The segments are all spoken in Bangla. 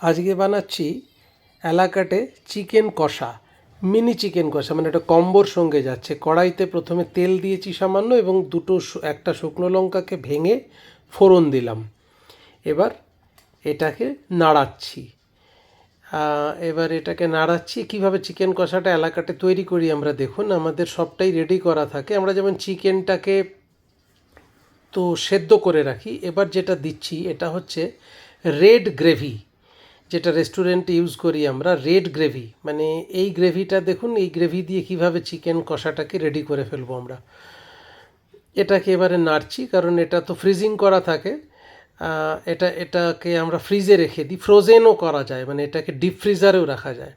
আজকে বানাচ্ছি এলাকাটে চিকেন কষা, মিনি চিকেন কষা মানে এটা কম্বর সঙ্গে যাচ্ছে। কড়াইতে প্রথমে তেল দিয়েছি সামান্য এবং দুটো একটা শুকনো লঙ্কাকে ভেঙে ফোড়ন দিলাম। এবার এটাকে নাড়াচ্ছি। এবার এটাকে নাড়াচ্ছি। কীভাবে চিকেন কষাটা এলাকাটে তৈরি করি আমরা দেখুন, আমাদের সবটাই রেডি করা থাকে। আমরা যেমন চিকেনটাকে তো সেদ্ধ করে রাখি, এবার যেটা দিচ্ছি, এটা হচ্ছে রেড গ্রেভি যেটা রেস্টুরেন্টে ইউজ করি আমরা রেড গ্রেভি মানে এই গ্রেভিটা দেখুন, এই গ্রেভি দিয়ে কীভাবে চিকেন কষাটাকে রেডি করে ফেলব আমরা। এটাকে এবারে নাড়ছি, কারণ এটা তো ফ্রিজিং করা থাকে। এটা, এটাকে আমরা ফ্রিজে রেখে দিই। ফ্রোজেনও করা যায় মানে এটাকে ডিপ ফ্রিজারেও রাখা যায়।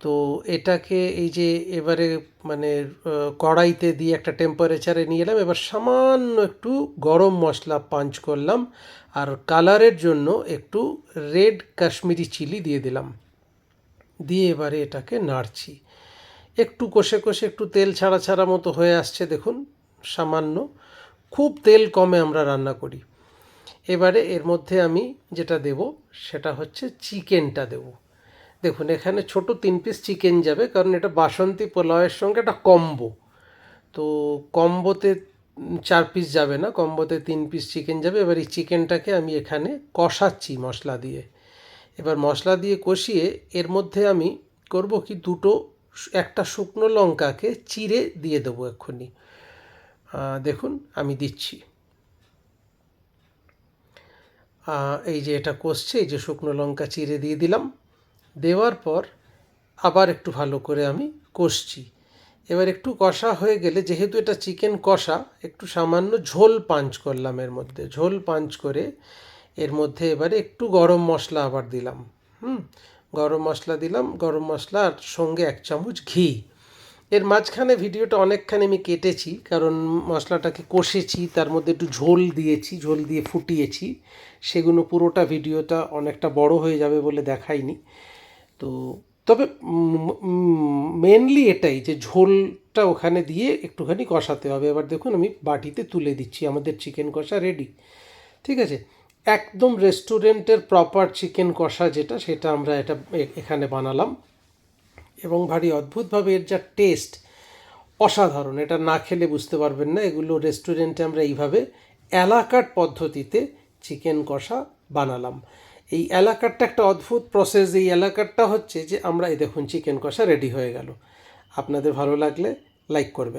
তো এটাকে এই যে এবারে মানে কড়াইতে দিয়ে একটা টেম্পারেচারে নিয়ে এলাম, এবার সামান্য একটু গরম মশলা পাঞ্চ করলাম, আর কালারের জন্য একটু রেড কাশ্মীরি চিলি দিয়ে দিলাম। দিয়ে এবারে এটাকে নাড়ছি। একটু কষে কষে একটু তেল ছাড়া ছাড়া মতো হয়ে আসছে, দেখুন, সামান্য। খুব তেল কমে আমরা রান্না করি। এবারে এর মধ্যে আমি যেটা দেব, সেটা হচ্ছে চিকেনটা দেব। দেখুন, এখানে ছোট তিন পিস চিকেন যাবে, কারণ এটা বাসন্তী পোলাওয়ের সঙ্গে একটা কম্বো তো কম্বোতে চার পিস যাবে না কম্বোতে তিন পিস চিকেন যাবে। এবার এই চিকেনটাকে আমি এখানে কষাচ্ছি মশলা দিয়ে। এবার মশলা দিয়ে কষিয়ে এর মধ্যে আমি করব কি, দুটো একটা শুকনো লঙ্কাকে চিড়ে দিয়ে দেবো এক্ষুনি। দেখুন, আমি দিচ্ছি। এই যে এটা কষছে, এই যে শুকনো লঙ্কা চিড়ে দিয়ে দিলাম। দেওয়ার পর আবার একটু ভালো করে আমি কষছি। এবার একটু কষা হয়ে গেলে, যেহেতু এটা চিকেন কষা, একটু সামান্য ঝোল পাঞ্চ করলাম এর মধ্যে। ঝোল পাঞ্চ করে এর মধ্যে এবারে একটু গরম মশলা আবার দিলাম। হুম, গরম মশলা দিলাম। গরম মশলা আর সঙ্গে এক চামচ ঘি। এর মাঝখানে ভিডিওটা অনেকখানি আমি কেটেছি, কারণ মশলাটাকে কষেছি, তার মধ্যে একটু ঝোল দিয়েছি, ঝোল দিয়ে ফুটিয়েছি। সেগুলো পুরোটা ভিডিওটা অনেকটা বড় হয়ে যাবে বলে দেখাইনি। তো তবে মেনলি এটাই যে ঝোলটা ওখানে দিয়ে একটুখানি কষাতে হবে। এবার দেখুন, আমি বাটিতে তুলে দিচ্ছি, আমাদের চিকেন কষা রেডি ঠিক আছে? একদম রেস্টুরেন্টের প্রপার চিকেন কষা যেটা, সেটা আমরা এটা এখানে বানালাম। এবং ভারী অদ্ভুতভাবে এর যা টেস্ট অসাধারণ, এটা না খেলে বুঝতে পারবেন না। এগুলো রেস্টুরেন্টে আমরা এইভাবে এলাকার পদ্ধতিতে চিকেন কষা বানালাম। এই এলাকারটা একটা অদ্ভুত প্রসেস এই এলাকারটা হচ্ছে যে আমরা এই দেখুন চিকেন কষা রেডি হয়ে গেল। আপনাদের ভালো লাগলে লাইক করবেন।